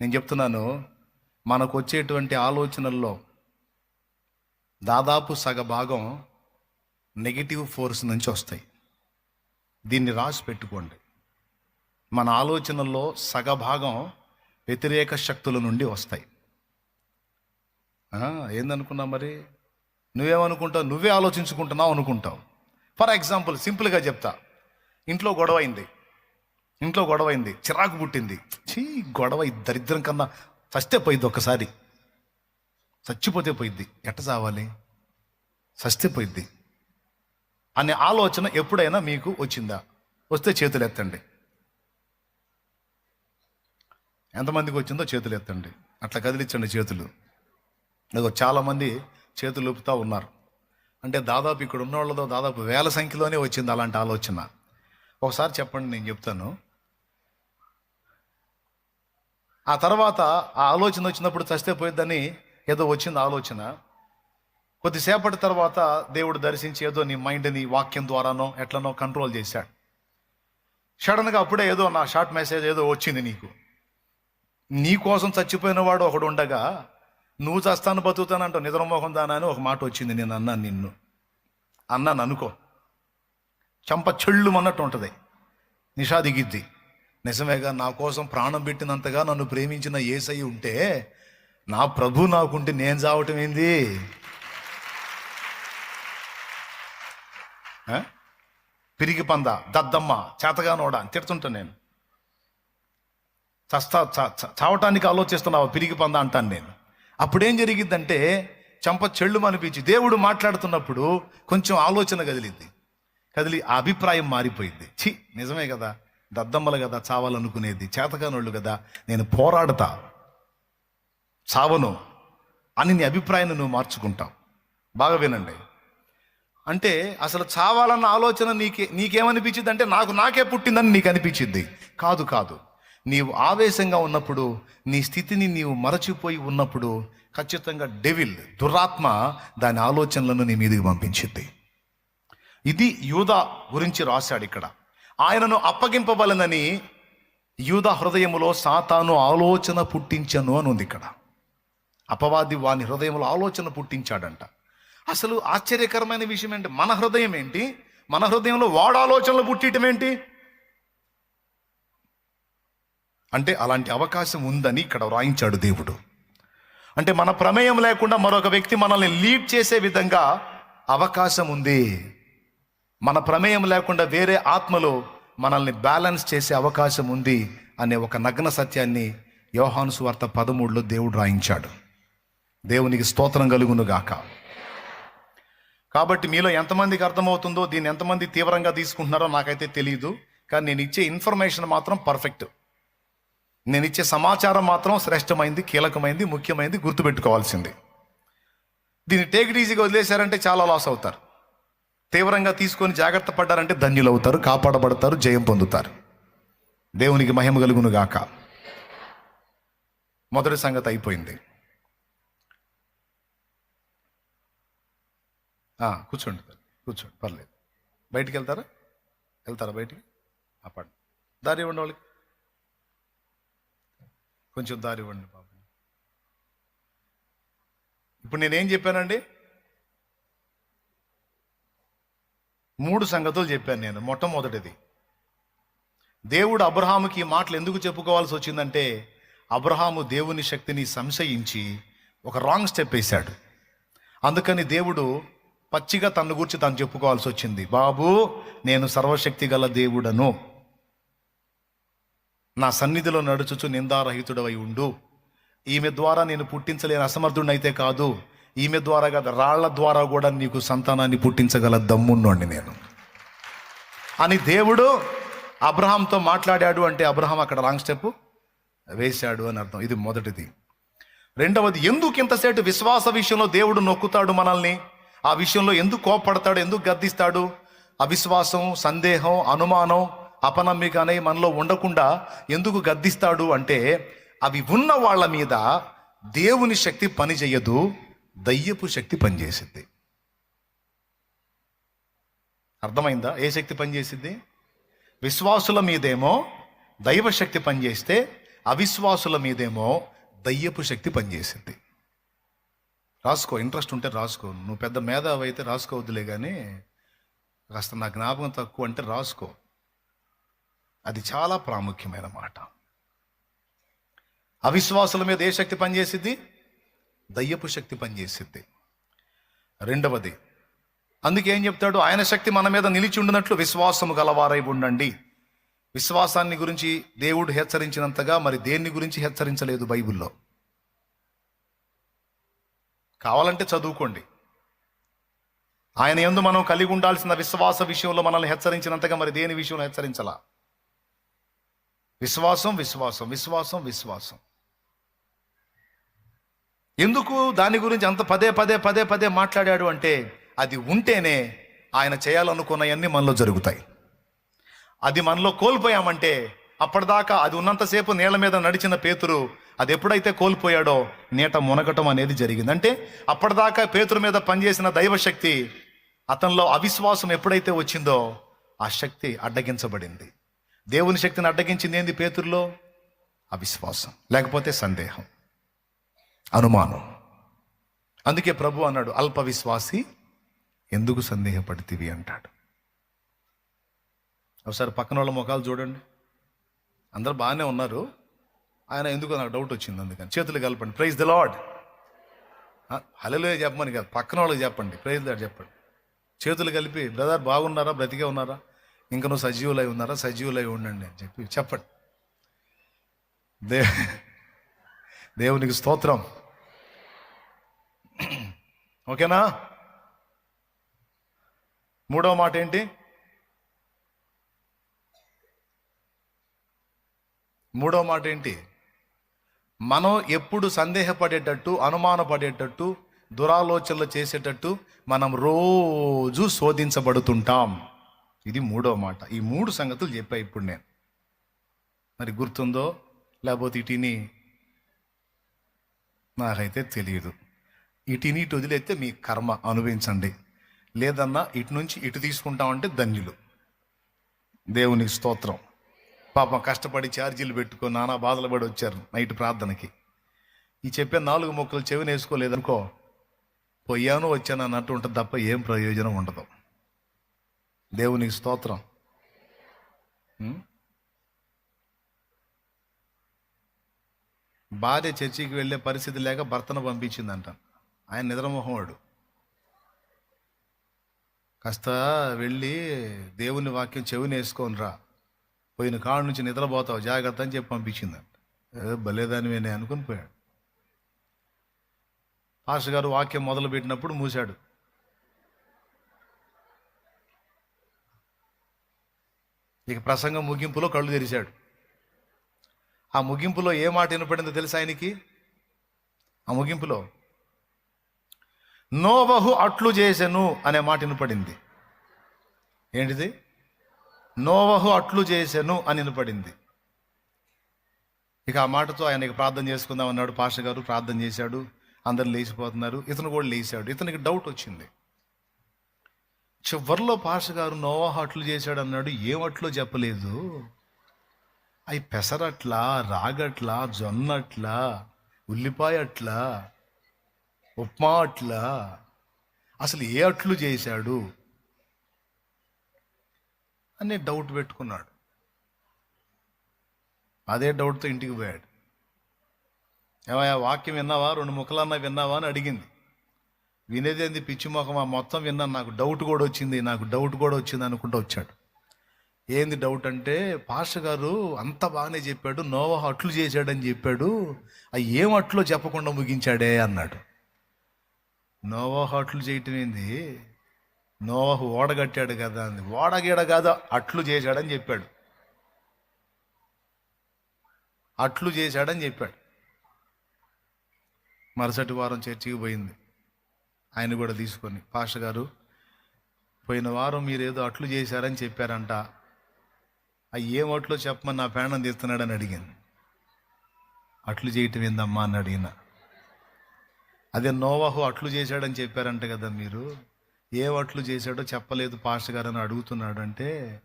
నేను చెప్తున్నాను మనకు వచ్చేటువంటి ఆలోచనల్లో దాదాపు సగ భాగం నెగిటివ్ ఫోర్స్ నుంచి వస్తాయి. దీన్ని రాసి పెట్టుకోండి. మన ఆలోచనల్లో సగ భాగం వ్యతిరేక శక్తుల నుండి వస్తాయి. ఏందనుకున్నావు మరి? నువ్వేమనుకుంటావు? నువ్వే ఆలోచించుకుంటున్నావు అనుకుంటావు. ఫర్ ఎగ్జాంపుల్ సింపుల్గా చెప్తా. ఇంట్లో గొడవ అయింది. ఇంట్లో గొడవ అయింది చిరాకు పుట్టింది. చీ గొడవ దరిద్రం కన్నా చస్తే పోయిద్ది ఒక్కసారి. చచ్చిపోతే పోయిద్ది. ఎట్ట చావాలి? చస్తే పోయిద్ది. అనే ఆలోచన ఎప్పుడైనా మీకు వచ్చిందా? వస్తే చేతులు ఎత్తండి. ఎంతమందికి వచ్చిందో చేతులు ఎత్తండి. అట్లా కదిలించండి చేతులు. ఇదిగో చాలామంది చేతులు ఊపుతూ ఉన్నారు. అంటే దాదాపు ఇక్కడ ఉన్న వాళ్ళతో దాదాపు వేల సంఖ్యలోనే వచ్చింది అలాంటి ఆలోచన. ఒకసారి చెప్పండి నేను చెప్తాను. ఆ తర్వాత ఆ ఆలోచన వచ్చినప్పుడు చస్తే పోయిద్దని ఏదో వచ్చింది ఆలోచన. కొద్దిసేపటి తర్వాత దేవుడు దర్శించి ఏదో నీ మైండ్ని వాక్యం ద్వారానో ఎట్లనో కంట్రోల్ చేశాడు. సడన్గా అప్పుడే ఏదో నా షార్ట్ మెసేజ్ ఏదో వచ్చింది నీకు. నీ కోసం చచ్చిపోయిన వాడు ఒకడు ఉండగా నువ్వు చస్తాను బతుకుతానంటావు నిద్రమోహం దానా అని ఒక మాట వచ్చింది. నేను అన్నాను నిన్ను. అన్నాను అనుకో చంప చెళ్ళు అన్నట్టు ఉంటుంది. నిషా దిగిద్ది నిజమేగా నా కోసం ప్రాణం పెట్టినంతగా నన్ను ప్రేమించిన ఏసై ఉంటే నా ప్రభు నాకుంటే నేను చావటం ఏంది? పిరిగి పంద దద్దమ్మ చేతగానోడా అని తిడుతుంటాను నేను. చస్తా చ- చ- చావటానికి ఆలోచిస్తున్నావు పిరిగి పంద అంటాను నేను. అప్పుడేం జరిగిద్దంటే చంప చెళ్ళు అనిపించి దేవుడు మాట్లాడుతున్నప్పుడు కొంచెం ఆలోచన కదిలిద్ది. కదిలి ఆ అభిప్రాయం మారిపోయింది ఛీ నిజమే కదా. దద్దమ్మలు కదా చావాలనుకునేది చేతకానోళ్ళు కదా నేను పోరాడతా. చావను అని నీ అభిప్రాయాన్ని నువ్వు మార్చుకుంటావు. బాగా వినండి. అంటే అసలు చావాలన్న ఆలోచన నీకే నీకేమనిపించింది అంటే నాకు నాకే పుట్టిందని నీకు అనిపించింది కాదు కాదు. నీవు ఆవేశంగా ఉన్నప్పుడు నీ స్థితిని నీవు మరచిపోయి ఉన్నప్పుడు ఖచ్చితంగా డెవిల్ దురాత్మ దాని ఆలోచనలను నీ మీదకి పంపించింది ఇది యూదా గురించి రాశాడు ఇక్కడ. ఆయనను అప్పగింపబలనని యూదా హృదయములో సాతాను ఆలోచన పుట్టించను అని ఉంది ఇక్కడ. అపవాది వాని హృదయంలో ఆలోచన పుట్టించాడంట. అసలు ఆశ్చర్యకరమైన విషయం ఏంటి? మన హృదయం ఏంటి? మన హృదయంలో వాడు ఆలోచనలు పుట్టియటం ఏంటి? అంటే అలాంటి అవకాశం ఉందని ఇక్కడ వ్రాయించాడు దేవుడు. అంటే మన ప్రమేయం లేకుండా మరొక వ్యక్తి మనల్ని లీడ్ చేసే విధంగా అవకాశం ఉంది. మన ప్రమేయం లేకుండా వేరే ఆత్మలో మనల్ని బ్యాలెన్స్ చేసే అవకాశం ఉంది అనే ఒక నగ్న సత్యాన్ని యోహాను సువార్త పదమూడులో దేవుడు రాయించాడు. దేవునికి స్తోత్రం కలుగును గాక. కాబట్టి మీలో ఎంతమందికి అర్థమవుతుందో దీన్ని ఎంతమంది తీవ్రంగా తీసుకుంటున్నారో నాకైతే తెలియదు కానీ నేను ఇచ్చే ఇన్ఫర్మేషన్ మాత్రం పర్ఫెక్ట్. నేను ఇచ్చే సమాచారం మాత్రం శ్రేష్టమైంది కీలకమైంది ముఖ్యమైంది గుర్తుపెట్టుకోవాల్సింది. దీన్ని టేక్ ఈజీగా వదిలేశారంటే చాలా లాస్ అవుతారు. తీవ్రంగా తీసుకొని జాగ్రత్త పడ్డారంటే ధన్యులు అవుతారు కాపాడబడతారు జయం పొందుతారు. దేవునికి మహిమ కలుగును గాక. మొదటి సంగతి అయిపోయింది. కూర్చోండి కూర్చోండి పర్లేదు. బయటికి వెళ్తారా? వెళ్తారా బయటికి? అప్పండి దారి ఇవ్వండి వాళ్ళకి. కొంచెం దారి ఇవ్వండి బాబు. ఇప్పుడు నేనేం చెప్పానండి? మూడు సంగతులు చెప్పాను నేను మొట్టమొదటిది. దేవుడు అబ్రహాముకి ఈ మాటలు ఎందుకు చెప్పుకోవాల్సి వచ్చిందంటే అబ్రహాము దేవుని శక్తిని సంశయించి ఒక రాంగ్ స్టెప్ వేశాడు. అందుకని దేవుడు పచ్చిగా తన గురించి తను చెప్పుకోవాల్సి వచ్చింది. బాబు నేను సర్వశక్తి గల దేవుడను. నా సన్నిధిలో నడుచుచు నిందారహితుడవై ఉండు. ఈమె ద్వారా నేను పుట్టించలేని అసమర్థుడినైతే కాదు ఈమె ద్వారా కాదు రాళ్ళ ద్వారా కూడా నీకు సంతానాన్ని పుట్టించగల దమ్మున్నోండి నేను. అని దేవుడు అబ్రహాంతో మాట్లాడాడు అంటే అబ్రహాం అక్కడ రాంగ్ స్టెప్ వేశాడు అని అర్థం. ఇది మొదటిది. రెండవది ఎందుకు ఇంతసేపు విశ్వాస విషయంలో దేవుడు నొక్కుతాడు మనల్ని? ఆ విషయంలో ఎందుకు కోపడతాడు ఎందుకు గద్దిస్తాడు? అవిశ్వాసం సందేహం అనుమానం అపనమ్మిక అనే మనలో ఉండకుండా ఎందుకు గద్దిస్తాడు అంటే అవి ఉన్న వాళ్ళ మీద దేవుని శక్తి పనిచేయదు దయ్యపు శక్తి పనిచేసిద్ది. అర్థమైందా? ఏ శక్తి పనిచేసిద్ది? విశ్వాసుల మీదేమో దైవశక్తి పనిచేస్తే అవిశ్వాసుల మీదేమో దయ్యపు శక్తి పనిచేసింది రాసుకో ఇంట్రెస్ట్ ఉంటే రాసుకో. నువ్వు పెద్ద మేధావి అయితే రాసుకోవద్దులే కానీ కాస్త నా జ్ఞాపకం తక్కువ అంటే రాసుకో. అది చాలా ప్రాముఖ్యమైన మాట. అవిశ్వాసుల మీద ఏ శక్తి పనిచేసిద్ది? దయ్యపు శక్తి పనిచేసిద్ది. రెండవది అందుకే ఏం చెప్తాడు? ఆయన శక్తి మన మీద నిలిచి ఉండినట్లు విశ్వాసము గలవారై ఉండండి. విశ్వాసాన్ని గురించి దేవుడు హెచ్చరించినంతగా మరి దేన్ని గురించి హెచ్చరించలేదు బైబిల్లో? కావాలంటే చదువుకోండి. ఆయన ఎందు మనం కలిగి ఉండాల్సిన విశ్వాస విషయంలో మనల్ని హెచ్చరించినంతగా మరి దేని విషయంలో హెచ్చరించాల? విశ్వాసం విశ్వాసం విశ్వాసం విశ్వాసం. ఎందుకు దాని గురించి అంత పదే పదే పదే పదే మాట్లాడాడు అంటే అది ఉంటేనే ఆయన చేయాలనుకున్నవన్నీ మనలో జరుగుతాయి. అది మనలో కోల్పోయామంటే అప్పటిదాకా అది ఉన్నంతసేపు నీళ్ళ మీద నడిచిన పేతురు అది ఎప్పుడైతే కోల్పోయాడో నీట మునగటం అనేది జరిగింది. అంటే అప్పటిదాకా పేతురు మీద పనిచేసిన దైవశక్తి అతనిలో అవిశ్వాసం ఎప్పుడైతే వచ్చిందో ఆ శక్తి అడ్డగించబడింది. దేవుని శక్తిని అడ్డగించింది ఏంది పేతురులో? అవిశ్వాసం లేకపోతే సందేహం. అనుమానం. అందుకే ప్రభు అన్నాడు అల్ప విశ్వాసి ఎందుకు సందేహపడితివి? అంటాడు. ఒకసారి పక్కన వాళ్ళ ముఖాలు చూడండి. అందరు బాగానే ఉన్నారు. ఆయన ఎందుకో నాకు డౌట్ వచ్చింది అందుకని. చేతులు కలపండి. ప్రైజ్ ద లాడ్ హలో చెప్పమని కాదు పక్కన వాళ్ళకి చెప్పండి. ప్రైజ్ దాడు చెప్పండి. చేతులు కలిపి బ్రదర్ బాగున్నారా? బ్రతికే ఉన్నారా? ఇంకా నువ్వు సజీవులై ఉన్నారా? సజీవులై ఉండండి అని చెప్పి చెప్పండి. దే దేవునికి స్తోత్రం. ఓకేనా? మూడవ మాట ఏంటి? మూడో మాట ఏంటి? మనం ఎప్పుడు సందేహపడేటట్టు అనుమానపడేటట్టు దురాలోచనలు చేసేటట్టు మనం రోజు శోధించబడుతుంటాం. ఇది మూడో మాట. ఈ మూడు సంగతులు చెప్పా ఇప్పుడు నేను. మరి గుర్తుందో? లేకపోతే ఇటీని నాకైతే తెలియదు. ఇటుని ఇటు వదిలేస్తే మీ కర్మ అనుభవించండి. లేదన్నా ఇటు నుంచి ఇటు తీసుకుంటామంటే ధన్యులు. దేవునికి స్తోత్రం. పాపం కష్టపడి ఛార్జీలు పెట్టుకో నానా బాధలు పడి వచ్చారు నైట్ ప్రార్థనకి. ఈ చెప్పే నాలుగు మొక్కలు చెవిని వేసుకోలేదనుకో పోయాను వచ్చాను అన్నట్టు ఉంటుంది తప్ప ఏం ప్రయోజనం ఉండదు. దేవునికి స్తోత్రం. భార్య చర్చికి వెళ్ళే పరిస్థితి లేక భర్తను పంపించిందంట. ఆయన నిద్రమోహముడు. కాస్త వెళ్ళి దేవుని వాక్యం చెవిని వేసుకొని రా పోయిన కాడు నుంచి నిద్రపోతావు జాగ్రత్త అని చెప్పి పంపించిందంట. ఏ భలేదానివేనే అనుకుని పోయాడు. పాస్టర్ గారు వాక్యం మొదలు పెట్టినప్పుడు మూశాడు. ఇక ప్రసంగం ముగింపులో కళ్ళు తెరిచాడు. ఆ ముగింపులో ఏ మాట వినపడిందో తెలుసా ఆయనకి? ఆ ముగింపులో నోవహు అట్లు చేసెను అనే మాట వినపడింది. ఏంటిది? నోవహు అట్లు చేసెను అని వినపడింది. ఇక ఆ మాటతో ఆయనకి ప్రార్థన చేసుకుందాం అన్నాడు. పాష గారు ప్రార్థన చేశాడు. అందరు లేచిపోతున్నారు. ఇతను కూడా లేచాడు. ఇతనికి డౌట్ వచ్చింది. చివరిలో పాష గారు నోవహు అట్లు చేశాడు అన్నాడు. ఏం చెప్పలేదు. అవి పెసరట్లా రాగట్లా జొన్నట్లా ఉల్లిపాయ అట్లా ఉప్మా అట్లా అసలు ఏ అట్లు చేశాడు? అని డౌట్ పెట్టుకున్నాడు. అదే డౌట్తో ఇంటికి పోయాడు. ఏమయ్యా వాక్యం విన్నావా? రెండు ముక్కలన్నా విన్నావా? అని అడిగింది. వినేదేంది? పిచ్చి ఆ మొత్తం విన్నాను. నాకు డౌట్ కూడా వచ్చింది. నాకు డౌట్ కూడా వచ్చింది అనుకుంటూ వచ్చాడు. ఏంది డౌట్ అంటే పాష గారు అంత బాగానే చెప్పాడు నోవహ అట్లు చేశాడని చెప్పాడు అవి ఏం అట్లో చెప్పకుండా ముగించాడే అన్నాడు. నోవాహు అట్లు చేయటం ఏంది? నోవాహు ఓడగట్టాడు కదా అంది. ఓడగీడ కాదు అట్లు చేశాడని చెప్పాడు. అట్లు చేశాడని చెప్పాడు. మరుసటి వారం చర్చికి పోయింది. ఆయన కూడా తీసుకొని పాష గారు పోయిన వారం మీరు ఏదో అట్లు చేశారని చెప్పారంట. ఆ ఏం ఓట్లో చెప్పమని నా ప్రాణం తీస్తున్నాడని అడిగాను అట్లు చేయటం ఏందమ్మా అని అడిగిన. అదే నోవాహు అట్లు చేశాడని చెప్పారంట కదా మీరు. ఏ అట్లు చేశాడో చెప్పలేదు పాస్టర్ గారు అని అడుగుతున్నాడు అంటే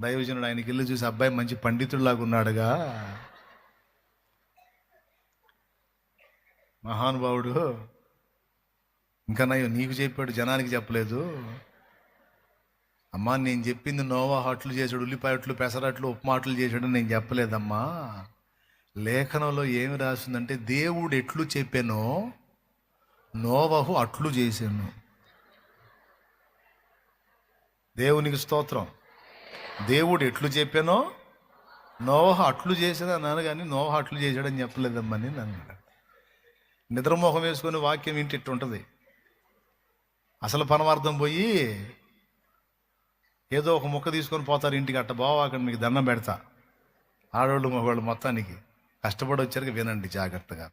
దైవజనుడు ఆయనకి వెళ్ళి చూసి అబ్బాయి మంచి పండితుడిలాగా ఉన్నాడుగా. మహానుభావుడు ఇంకా నయ్యో నీకు చెప్పాడు జనానికి చెప్పలేదు. అమ్మా నేను చెప్పింది నోవా హట్లు చేశాడు ఉల్లిపాయట్లు పెసరట్లు ఉప్మాటలు చేశాడు నేను చెప్పలేదమ్మా. లేఖనంలో ఏమి రాసిందంటే దేవుడు ఎట్లు చెప్పానో నోవహు అట్లు చేశాను. దేవునికి స్తోత్రం. దేవుడు ఎట్లు చెప్పానో నోవహ అట్లు చేశాడు అన్నాను కానీ నోవహ అట్లు చేశాడని చెప్పలేదమ్మా అని నన్ను నిద్రమోహం వేసుకొని వాక్యం వింటే ఇట్టు ఉంటుంది అసలు పరమార్థం పోయి ఏదో ఒక ముక్క తీసుకొని పోతారు ఇంటికి అట్ట బావ అక్కడ మీకు దండం పెడతా. ఆడవాళ్ళు మగవాళ్ళు మొత్తానికి కష్టపడి వచ్చారు వినండి జాగ్రత్తగా.